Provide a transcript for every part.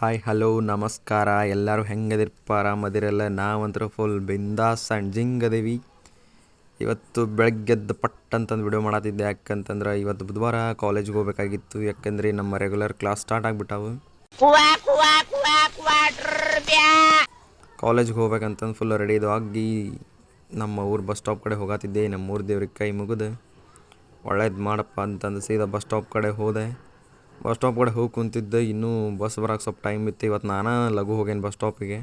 Hi hello ನಮಸ್ಕಾರ. ಎಲ್ಲರೂ ಹೆಂಗದಿರಪ್ಪ ಆರಾಮದಿರಲ್ಲ? ನಾವಂತರ full ಬಿಂದಾಸ್ ಆ್ಯಂಡ್ ಜಿಂಗ್ ಅದೇವಿ ಇವತ್ತು ಬೆಳಗ್ಗೆದ್ದು ಪಟ್ ಅಂತಂದು ವಿಡಿಯೋ ಮಾಡತ್ತಿದ್ದೆ ಯಾಕಂತಂದ್ರೆ ಇವತ್ತು ಬುಧವಾರ ಕಾಲೇಜ್ಗೆ ಹೋಗ್ಬೇಕಾಗಿತ್ತು. ಯಾಕಂದ್ರೆ ನಮ್ಮ ರೆಗ್ಯುಲರ್ ಕ್ಲಾಸ್ ಸ್ಟಾರ್ಟ್ ಆಗಿಬಿಟ್ಟಾವು. ಕಾಲೇಜ್ಗೆ ಹೋಗ್ಬೇಕಂತಂದು ಫುಲ್ ರೆಡಿ ಇದು ಆಗಿ ನಮ್ಮ ಊರು ಬಸ್ ಸ್ಟಾಪ್ ಕಡೆ ಹೋಗತ್ತಿದ್ದೆ ನಮ್ಮ ಊರು ದೇವ್ರಿಗೆ ಕೈ ಮುಗಿದು. ಒಳ್ಳೇದು ಮಾಡಪ್ಪ ಅಂತಂದು ಸೀದಾ ಬಸ್ ಸ್ಟಾಪ್ ಕಡೆ ಹೋದೆ. ಬಸ್ ಸ್ಟಾಪ್ ಕಡೆ ಹೋಗಿ ಕುಂತಿದ್ದೆ. ಇನ್ನೂ ಬಸ್ ಬರೋಕೆ ಸ್ವಲ್ಪ ಟೈಮ್ ಇತ್ತು. ಇವತ್ತು ನಾನು ಲಘು ಹೋಗೇನು ಬಸ್ ಸ್ಟಾಪಿಗೆ.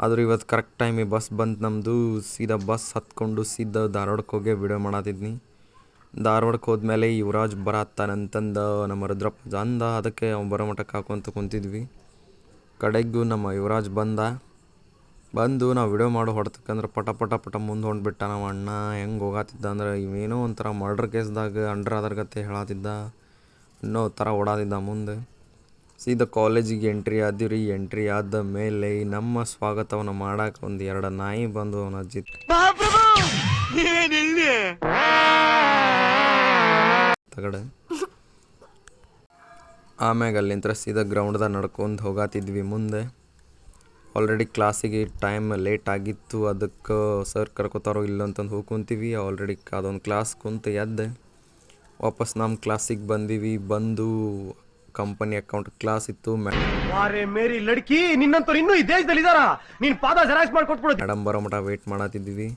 ಆದ್ರೆ ಇವತ್ತು ಕರೆಕ್ಟ್ ಟೈಮಿಗೆ ಬಸ್ ಬಂತು ನಮ್ಮದು ಸೀದಾ ಬಸ್ ಹತ್ಕೊಂಡು ಸೀದಾ ಧಾರವಾಡಕ್ಕೆ ಹೋಗಿ ವಿಡಿಯೋ ಮಾಡತ್ತಿದ್ನಿ ಧಾರವಾಡಕ್ಕೆ ಹೋದ್ಮೇಲೆ ಯುವರಾಜ್ ಬರತ್ತಾನಂತಂದು ನಮ್ಮ ರುದ್ರಪ್ಪ ಅಂದ. ಅದಕ್ಕೆ ಅವ್ನು ಬರೋ ಮಟ್ಟಕ್ಕೆ ಹಾಕೊಂತ ಕುಂತಿದ್ವಿ. ಕಡೆಗೂ ನಮ್ಮ ಯುವರಾಜ್ ಬಂದ. ಬಂದು ನಾವು ವಿಡಿಯೋ ಮಾಡೋ ಹೊಡ್ತಕ್ಕಂದ್ರೆ ಪಟ ಪಟ ಪಟ ಮುಂದೆ ಹೊಂಟ್ಬಿಟ್ಟ. ನಮ್ಮ ಅಣ್ಣ ಹೆಂಗೆ ಹೋಗತ್ತಿದ್ದ ಅಂದ್ರೆ ಇವೇನೋ ಒಂಥರ ಮರ್ಡ್ರ್ ಕೇಸ್ದಾಗ ಅಂಡ್ರ್ ಅದರ್ಗತ್ತೆ ಗತೆ ಹೇಳತ್ತಿದ್ದ ಅನ್ನೋ ಥರ ಓಡಾದಿದ್ದ ಮುಂದೆ ಸೀದಾ ಕಾಲೇಜಿಗೆ ಎಂಟ್ರಿ ಆದಿವ್ರಿ ಎಂಟ್ರಿ ಆದ ಮೇಲೆ ನಮ್ಮ ಸ್ವಾಗತವನ್ನು ಮಾಡಕ್ಕೆ ಒಂದು ಎರಡು ನಾಯಿ ಬಂದು ಅವನ ಅಜ್ಜಿ ತಗಡೆ. ಆಮ್ಯಾಗ ಅಲ್ಲಿಂತ್ರ ಸೀದಾ ಗ್ರೌಂಡ್ದಾಗ ನಡ್ಕೊಂಡು ಹೋಗಾತಿದ್ವಿ ಮುಂದೆ. ಆಲ್ರೆಡಿ ಕ್ಲಾಸಿಗೆ ಟೈಮ್ ಲೇಟ್ ಆಗಿತ್ತು ಅದಕ್ಕೆ ಸರ್ ಕರ್ಕೋತಾರೋ ಇಲ್ಲ ಅಂತಂದು ಹೋಗಿ ಕುಂತೀವಿ. ಆಲ್ರೆಡಿ ಅದೊಂದು ಕ್ಲಾಸ್ ಕುಂತು ಎದ್ದೆ. ವಾಪಸ್ ನಮ್ಮ ಕ್ಲಾಸಿಗೆ ಬಂದೀವಿ. ಬಂದು ಕಂಪನಿ ಅಕೌಂಟ್ ಕ್ಲಾಸ್ ಇತ್ತು. ಮೇರಿ ಲಡ್ಕಿ ನಿನ್ನಂತವ್ರು ಇನ್ನೂ ಈ ದೇಶದಲ್ಲಿ ಇದಾರ ನೀನ್ ಪಾದ ಜೆರಾಕ್ಸ್ ಮಾಡ್ಕೊಟ್ಬಿಡು. ಮೇಡಮ್ ಬರೋ ಮಟ ವೇಟ್ ಮಾಡತ್ತಿದ್ವಿ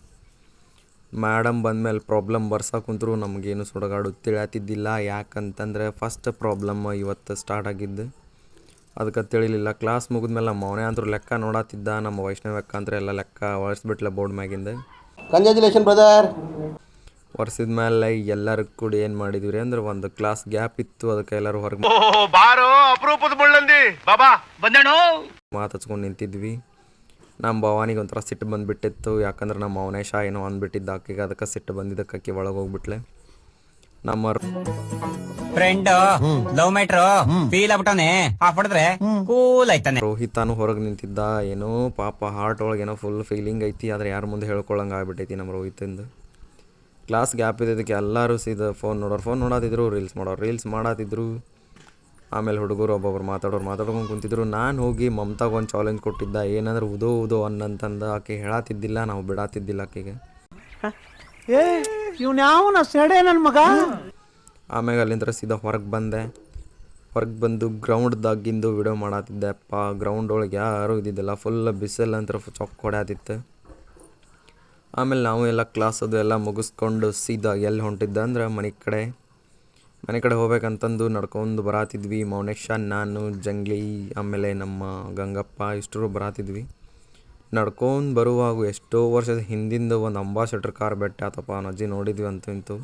ಮೇಡಮ್ ಬಂದಮೇಲೆ ಪ್ರಾಬ್ಲಮ್ ಬರ್ಸಕ್ಕೆ ಕುಂತರು ನಮಗೇನು ಸುಡಗಾಡು ತಿಳಿಯತ್ತಿದ್ದಿಲ್ಲ ಯಾಕಂತಂದ್ರೆ ಫಸ್ಟ್ ಪ್ರಾಬ್ಲಮ್ ಇವತ್ತು ಸ್ಟಾರ್ಟ್ ಆಗಿದ್ದು. ಅದಕ್ಕೆ ತಿಳಿಲಿಲ್ಲ. ಕ್ಲಾಸ್ ಮುಗಿದ್ಮೇಲೆ ನಮ್ಮ ಅವನೇ ಅಂದ್ರೂ ಲೆಕ್ಕ ನೋಡತ್ತಿದ್ದ ನಮ್ಮ ವೈಷ್ಣವ ಅಕ್ಕ ಅಂದ್ರೆ ಎಲ್ಲ ಲೆಕ್ಕ ಒರೆಸ್ಬಿಟ್ಲ ಬೋರ್ಡ್ ಮ್ಯಾಗಿಂದ. ಕಂಗ್ರ್ಯಾಚುಲೇಷನ್ ಬ್ರದರ್ ಒರೆಸಿದ ಮೇಲೆ ಎಲ್ಲರೂ ಕೂಡ ಏನು ಮಾಡಿದ್ವಿ ರೀ ಅಂದ್ರೆ ಒಂದು ಕ್ಲಾಸ್ ಗ್ಯಾಪ್ ಇತ್ತು ಅದಕ್ಕೆ ಎಲ್ಲರೂ ಹೊರಗೆ ಬಾರೋ ಅಪರೂಪದ ಮುಳ್ಳಂದಿ. ಬಾಬಾ ಬಂದೇಣೋ ಮಾತಾಡ್ಸ್ಕೊಂಡು ನಿಂತಿದ್ವಿ. ನಮ್ಮ ಭವಾನಿಗೆ ಒಂಥರ ಸಿಟ್ಟು ಬಂದುಬಿಟ್ಟಿತ್ತು ಯಾಕಂದ್ರೆ ನಮ್ಮ ಅವನೇಶ ಏನೋ ಅಂದ್ಬಿಟ್ಟಿದ್ದ ಆಕೆಗೆ ಅದಕ್ಕೆ ಸಿಟ್ಟು ಬಂದಿದ್ದಕ್ಕೆ ಅಕ್ಕಿ ಒಳಗೆ ಹೋಗ್ಬಿಟ್ಲೆ. ನಮ್ಮ ಫ್ರೆಂಡ್ ಲವ್ ಮ್ಯಾಟ್ರು ಫೀಲ್ ಆಗ್ಬಿಟ್ಟವನೆ. ಕೂಲ್ ಆಯ್ತಾನೆ. ರೋಹಿತಾನು ಹೊರಗೆ ನಿಂತಿದ್ದ ಏನೋ ಪಾಪ ಹಾರ್ಟ್ ಒಳಗೆ ಏನೋ ಫುಲ್ ಫೀಲಿಂಗ್ ಐತಿ ಆದ್ರೆ ಯಾರ ಮುಂದೆ ಹೇಳ್ಕೊಳಂಗೆ ಆಗ್ಬಿಟ್ಟೈತಿ ನಮ್ಮ ರೋಹಿತಿಂದ. ಕ್ಲಾಸ್ ಗ್ಯಾಪ್ ಇದ್ದಿದ್ದಕ್ಕೆ ಎಲ್ಲರೂ ಸೀದ ಫೋನ್ ನೋಡೋರು ಫೋನ್ ನೋಡಾತಿದ್ರು ರೀಲ್ಸ್ ಮಾಡೋರು ರೀಲ್ಸ್ ಮಾಡಾತಿದ್ರು. ಆಮೇಲೆ ಹುಡುಗರು ಒಬ್ಬೊಬ್ರು ಮಾತಾಡೋರು ಮಾತಾಡ್ಕೊಂಡು ಕುಂತಿದ್ರು. ನಾನು ಹೋಗಿ ಮಮತಾಗೆ ಒಂದು ಚಾಲೆಂಜ್ ಕೊಟ್ಟಿದ್ದ ಏನಂದ್ರೆ ಉದೋ ಉದೋ ಅನ್ನಂತಂದು ಆಕೆ ಹೇಳತ್ತಿದ್ದಿಲ್ಲ ನಾವು ಬಿಡಾತಿದ್ದಿಲ್ಲ ಆಕೆಗೆ. ಏ ಇವ್ನ ಯಾವನ ಸೆಡೆ ನನ್ನ ಮಗ? ಆಮ್ಯಾಗ ಅಲ್ಲಿಂದ ಸೀದಾ ಹೊರಗೆ ಬಂದೆ. ಹೊರಗೆ ಬಂದು ಗ್ರೌಂಡ್ದಾಗಿಂದು ವಿಡಿಯೋ ಮಾಡಾತಿದ್ದೆ. ಅಪ್ಪ ಗ್ರೌಂಡ್ ಒಳಗೆ ಯಾರೂ ಇದ್ದಿದ್ದಿಲ್ಲ. ಫುಲ್ ಬಿಸಿಲ್ ಅಂತ ಚೊಕ್ ಹೊಡ್ಯಾತಿತ್ತು. ಆಮೇಲೆ ನಾವು ಎಲ್ಲ ಕ್ಲಾಸ್ ಅದು ಎಲ್ಲ ಮುಗಿಸ್ಕೊಂಡು ಸೀದಾ ಎಲ್ಲಿ ಹೊಂಟಿದ್ದೆ ಅಂದ್ರೆ ಮನೆ ಕಡೆ. ಮನೆ ಕಡೆ ಹೋಗ್ಬೇಕಂತಂದು ನಡ್ಕೊಂಡು ಬರಾತಿದ್ವಿ. ಮೌನೇಶ ನಾನು, ಜಂಗ್ಲಿ, ಆಮೇಲೆ ನಮ್ಮ ಗಂಗಪ್ಪ ಇಷ್ಟರು ಬರಾತಿದ್ವಿ. ನಡ್ಕೊಂಡು ಬರುವಾಗ ಎಷ್ಟೋ ವರ್ಷದ ಹಿಂದಿಂದ ಒಂದು ಅಂಬಾಸೆಟ್ರ್ ಕಾರ್ ಬೆಟ್ಟ ಆತಪ್ಪ ಅಜ್ಜಿ ನೋಡಿದ್ವಿ ಅಂತೂ ಇಂತು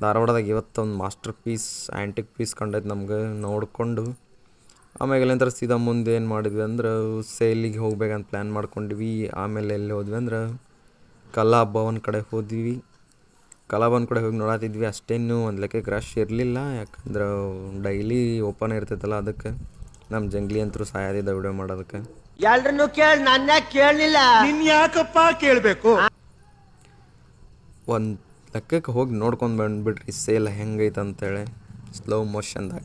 ಧಾರವಾಡದಾಗ ಇವತ್ತೊಂದು ಮಾಸ್ಟರ್ ಪೀಸ್ ಆ್ಯಂಟಿಕ್ ಪೀಸ್ ಕಂಡೈತೆ ನಮ್ಗೆ, ನೋಡಿಕೊಂಡು. ಆಮೇಲೆ ನಂತರ ಸೀದಾ ಮುಂದೆ ಏನು ಮಾಡಿದ್ವಿ ಅಂದ್ರೆ ಸೇಲಿಗೆ ಹೋಗ್ಬೇಕಂತ ಪ್ಲ್ಯಾನ್ ಮಾಡ್ಕೊಂಡ್ವಿ ಆಮೇಲೆ ಎಲ್ಲಿ ಹೋದ್ವಿ ಅಂದ್ರೆ ಕಲಾಭವನ್ ಕಡೆ ಹೋದ್ವಿ. ಕಲಾ ಭವನ್ ಕಡೆ ಹೋಗಿ ನೋಡತ್ತಿದ್ವಿ ಅಷ್ಟೇನು ಒಂದು ಲೆಕ್ಕಕ್ಕೆ ರಶ್ ಇರಲಿಲ್ಲ. ಯಾಕಂದ್ರೆ ಡೈಲಿ ಓಪನ್ ಇರ್ತೈತಲ್ಲ ಅದಕ್ಕೆ. ನಮ್ಮ ಜಂಗ್ಲಿ ಅಂತರೂ ಸಾಯೋದಿದ್ದ ವಿಡಿಯೋ ಮಾಡೋದಕ್ಕೆ. ಎಲ್ರನ್ನು ಕೇಳಿ ನನ್ನ ಕೇಳಲಿಲ್ಲ? ನಿನ್ ಯಾಕಪ್ಪ ಕೇಳಬೇಕು? ಒಂದು ಲೆಕ್ಕಕ್ಕೆ ಹೋಗಿ ನೋಡ್ಕೊಂಡು ಬಂದ್ಬಿಟ್ರಿ. ಸೇಲ್ ಹೆಂಗೈತೆ ಅಂತೇಳಿ. ಸ್ಲೋ ಮೋಷನ್ದಾಗ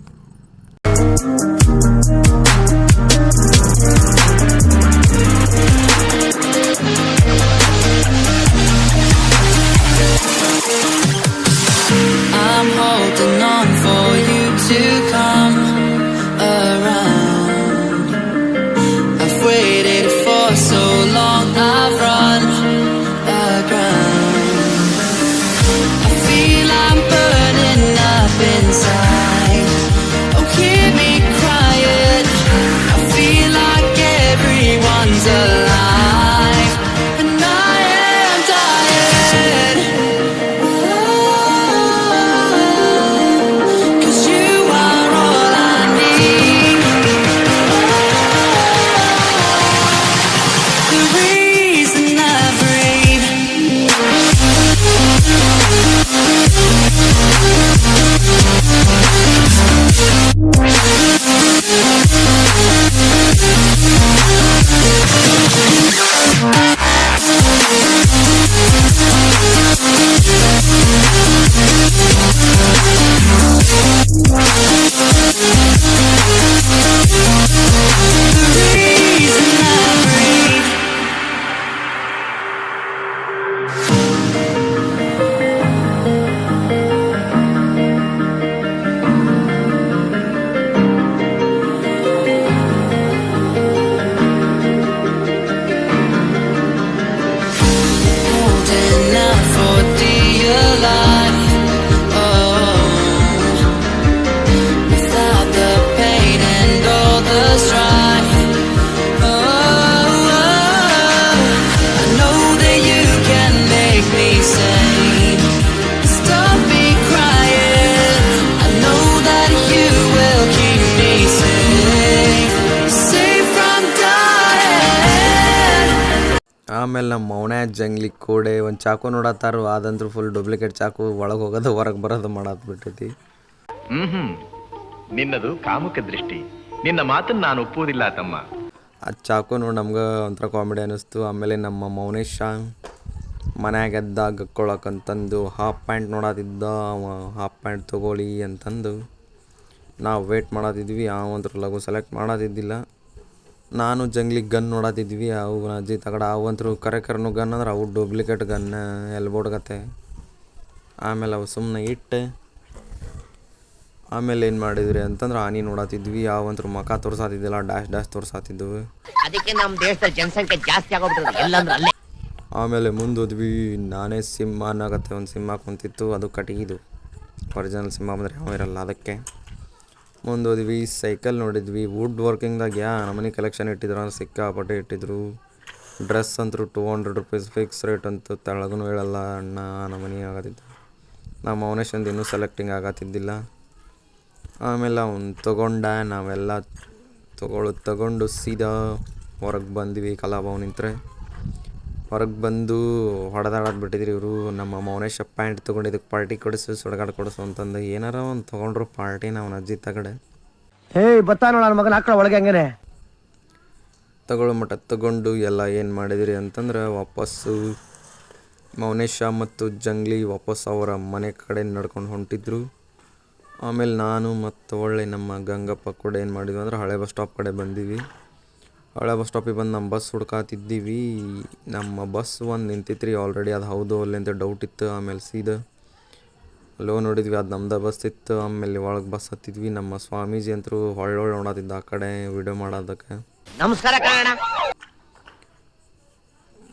I'm ಆಮೇಲೆ ನಮ್ಮ ಮೌನ ಜಂಗ್ಲಿ ಕೋಡೆ ಒಂದು ಚಾಕು ನೋಡತ್ತಾರು ಅದಂದ್ರೆ ಫುಲ್ ಡೂಪ್ಲಿಕೇಟ್ ಚಾಕು ಒಳಗೆ ಹೋಗೋದು ಹೊರಗೆ ಬರೋದು ಮಾಡತ್ ಬಿಟ್ಟೈತಿ. ಹ್ಞೂ ನಿನ್ನದು ಕಾಮುಕ ದೃಷ್ಟಿ. ನಿನ್ನ ಮಾತನ್ನು ನಾನು ಒಪ್ಪುವುದಿಲ್ಲ ತಮ್ಮ. ಆ ಚಾಕು ನೋಡಿ ನಮ್ಗೆ ಒಂಥರ ಕಾಮಿಡಿ ಅನ್ನಿಸ್ತು ಆಮೇಲೆ ನಮ್ಮ ಮೌನೇಶ ಮನೆಯಾಗೆದ್ದ ಗಕ್ಕೊಳಕ್ಕಂತಂದು ಹಾಫ್ ಪ್ಯಾಂಟ್ ನೋಡತ್ತಿದ್ದ ಅವ ಹಾಫ್ ಪ್ಯಾಂಟ್ ತೊಗೊಳ್ಳಿ ಅಂತಂದು. ನಾವು ವೇಟ್ ಮಾಡೋದಿದ್ವಿ ಆ ಒಂದ್ರ ಲಘು ಸೆಲೆಕ್ಟ್ ಮಾಡತ್ತಿದ್ದಿಲ್ಲ ನಾನು ಜಂಗ್ಲಿ ಗನ್ ನೋಡತಿದ್ವಿ ಅವು ಅಜ್ಜಿ ತಗಡ ಅವಂತರು ಕರೆ ಕರೆನು ಗನ್ ಅಂದ್ರೆ ಅವು ಡೂಪ್ಲಿಕೇಟ್ ಗನ್ ಎಲ್ಬೋಡ್ಗತ್ತೆ ಆಮೇಲೆ ಅವು ಸುಮ್ಮನೆ ಇಟ್ಟು. ಆಮೇಲೆ ಏನು ಮಾಡಿದ್ರಿ ಅಂತಂದ್ರೆ ಆನಿ ನೋಡತಿದ್ವಿ ಯಾವಂತರು ಮಕ ತೋರ್ಸಾತಿದ್ದಿಲ್ಲ ಡ್ಯಾಶ್ ಡ್ಯಾಶ್ ತೋರ್ಸಾತಿದ್ವು ಅದಕ್ಕೆ ನಮ್ಮ ದೇಶದ ಜನಸಂಖ್ಯೆ ಜಾಸ್ತಿ ಆಗೋಗ್ಬಿಟ್ಟಿದೆ ಎಲ್ಲಂದ್ರೆ ಅಲ್ಲೇ. ಆಮೇಲೆ ಮುಂದೋದ್ವಿ ನಾನೇ ಸಿಂಹ ಅನ್ನಕತ್ತೆ ಒಂದು ಸಿಂಹ ಕುಂತಿತ್ತು ಅದು ಕಟಗಿದು ಒರಿಜಿನಲ್ ಸಿಂಹ ಬಂದರೆ ಯಾವ ಇರಲ್ಲ ಅದಕ್ಕೆ. ಮುಂದೋದ್ವಿ ಸೈಕಲ್ ನೋಡಿದ್ವಿ ವುಡ್ ವರ್ಕಿಂಗ್ದಾಗ ಯಾ ನಮನಿ ಕಲೆಕ್ಷನ್ ಇಟ್ಟಿದ್ರು ಅಂದ್ರೆ ಸಿಕ್ಕಾಪಟ್ಟೆ ಇಟ್ಟಿದ್ರು. ಡ್ರೆಸ್ ಅಂತೂ two hundred rupees fix rate ಅಂತ ತೆಳಗೂ ಹೇಳಲ್ಲ ಅಣ್ಣ ನಮನಿ ಆಗತ್ತಿತ್ತು ನಮ್ಮ ಅವನೇಶಂದು ಇನ್ನೂ ಸೆಲೆಕ್ಟಿಂಗ್ ಆಗತ್ತಿದ್ದಿಲ್ಲ. ಆಮೇಲೆ ಅವ್ನು ತೊಗೊಂಡ, ನಾವೆಲ್ಲ ತೊಗೊಳ್ಳೋದು ತಗೊಂಡು ಸೀದಾ ಹೊರಗೆ ಬಂದ್ವಿ ಕಲಾಭವನ್ ನಿಂತ್ರೆ. ಹೊರಗೆ ಬಂದು ಹೊಡೆದಾಡೋದು ಬಿಟ್ಟಿದ್ರಿ ಇವರು. ನಮ್ಮ ಮೌನೇಶ ಪ್ಯಾಂಟ್ ತೊಗೊಂಡಿದ್ದಕ್ಕೆ ಪಾರ್ಟಿ ಕೊಡಿಸು ಸುಡಗಾಡು ಕೊಡಿಸು ಅಂತಂದು ಏನಾರ ಒಂದು ತೊಗೊಂಡ್ರು ಪಾರ್ಟಿ ನಾವು ಅಜ್ಜಿ ತಗಡೆ. ಹೇ ಬತ್ತಾ ನೋಡ ನನ್ನ ಮಗನ ಹಾಕೊಳ್ಳ ಒಳಗೆ ಹಂಗೇನೆ. ತಗೊಳ್ಳೋ ಮಟ್ಟ ತಗೊಂಡು ಎಲ್ಲ ಏನು ಮಾಡಿದಿರಿ ಅಂತಂದ್ರೆ ವಾಪಸ್ಸು ಮೌನೇಶ ಮತ್ತು ಜಂಗ್ಲಿ ವಾಪಸ್ ಅವರ ಮನೆ ಕಡೆ ನಡ್ಕೊಂಡು ಹೊಂಟಿದ್ರು. ಆಮೇಲೆ ನಾನು ಮತ್ತು ಒಳ್ಳೆ ನಮ್ಮ ಗಂಗಪ್ಪ ಕೂಡ ಏನು ಮಾಡಿದ್ವಿ ಅಂದ್ರೆ ಹಳೆ ಬಸ್ ಸ್ಟಾಪ್ ಕಡೆ ಬಂದೀವಿ. ಹಳೆ ಬಸ್ ಸ್ಟಾಪಿಗೆ ಬಂದು ನಮ್ಮ ಬಸ್ ಹುಡ್ಕಾತಿದ್ದೀವಿ. ನಮ್ಮ ಬಸ್ ಒಂದು ನಿಂತಿತ್ತು ರೀ ಆಲ್ರೆಡಿ ಅದು ಹೌದು ಅಲ್ಲಿ ಅಂತ ಡೌಟ್ ಇತ್ತು ಆಮೇಲೆ ಸೀದಾ. ಅಲ್ಲೋ ನೋಡಿದ್ವಿ ಅದು ನಮ್ದು ಬಸ್ ಇತ್ತು ಆಮೇಲೆ ಒಳಗೆ ಬಸ್ ಹತ್ತಿದ್ವಿ. ನಮ್ಮ ಸ್ವಾಮೀಜಿ ಅಂತರೂ ಹೊಳ್ಳೊಳ್ಳೆ ನೋಡತ್ತಿದ್ದ ಆ ಕಡೆ ವಿಡಿಯೋ ಮಾಡೋದಕ್ಕೆ. ನಮಸ್ಕಾರ ಕಣ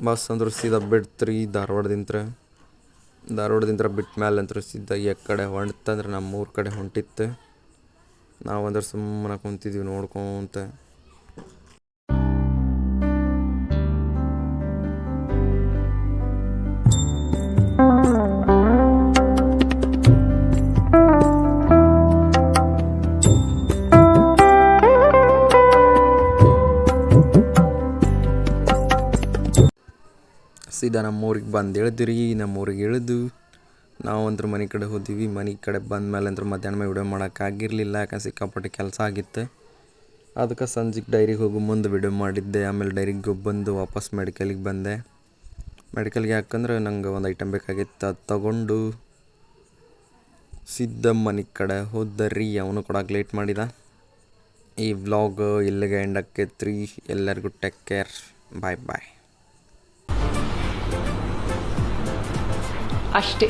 ಬಸ್ ಅಂದ್ರೆ ಸೀದಾ ಬಿಡ್ತ್ರಿ ಧಾರವಾಡದಿಂತ್ರ. ಧಾರವಾಡದಿಂತ್ರ ಬಿಟ್ಟ ಮೇಲೆ ಅಂತೂ ಸೀದಾ ಈ ಕಡೆ ಹೊಂಟಂದ್ರೆ ನಮ್ಮ ಊರ ಕಡೆ ಹೊಂಟಿತ್ತು. ನಾವಂದ್ರೆ ಸುಮ್ಮನೆ ಕುಂತಿದ್ವಿ ನೋಡ್ಕೊಂತ. ಸೀದಾ ನಮ್ಮೂರಿಗೆ ಬಂದು ಇಳಿದ್ರಿ ನಮ್ಮೂರಿಗೆ ಇಳಿದು ನಾವು ಅಂದ್ರೆ ಮನೆ ಕಡೆ ಹೋದಿವಿ, ಮನೆ ಕಡೆ ಬಂದ ಮೇಲೆ ಅಂದ್ರೆ ಮಧ್ಯಾಹ್ನ ಮೇಲೆ ವಿಡಿಯೋ ಮಾಡೋಕ್ಕಾಗಿರಲಿಲ್ಲ ಯಾಕೆ ಸಿಕ್ಕಾಪಟ್ಟೆ ಕೆಲಸ ಆಗಿತ್ತು. ಅದಕ್ಕೆ ಸಂಜೆಗೆ ಡೈರಿಗೆ ಹೋಗೋ ಮುಂದೆ ವಿಡಿಯೋ ಮಾಡಿದ್ದೆ, ಆಮೇಲೆ ಡೈರಿಗೆ ಬಂದು ವಾಪಸ್ ಮೆಡಿಕಲಿಗೆ ಬಂದೆ. ಮೆಡಿಕಲ್ಗೆ ಯಾಕಂದ್ರೆ ನಂಗೆ ಒಂದು ಐಟಮ್ ಬೇಕಾಗಿತ್ತು, ಅದು ತಗೊಂಡು ಸಿದ್ಧ ಮನೆ ಕಡೆ ಹೋದರಿ ಅವನು ಕೊಡಕ್ಕೆ ಲೇಟ್ ಮಾಡಿದ. ಈ ವ್ಲಾಗ್ ಇಲ್ಲಿಗೆ ಎಂಡ್ ತ್ರೀ ಎಲ್ಲರಿಗೂ ಟೇಕ್ ಕೇರ್ ಬಾಯ್ ಬಾಯ್ ಅಷ್ಟೇ.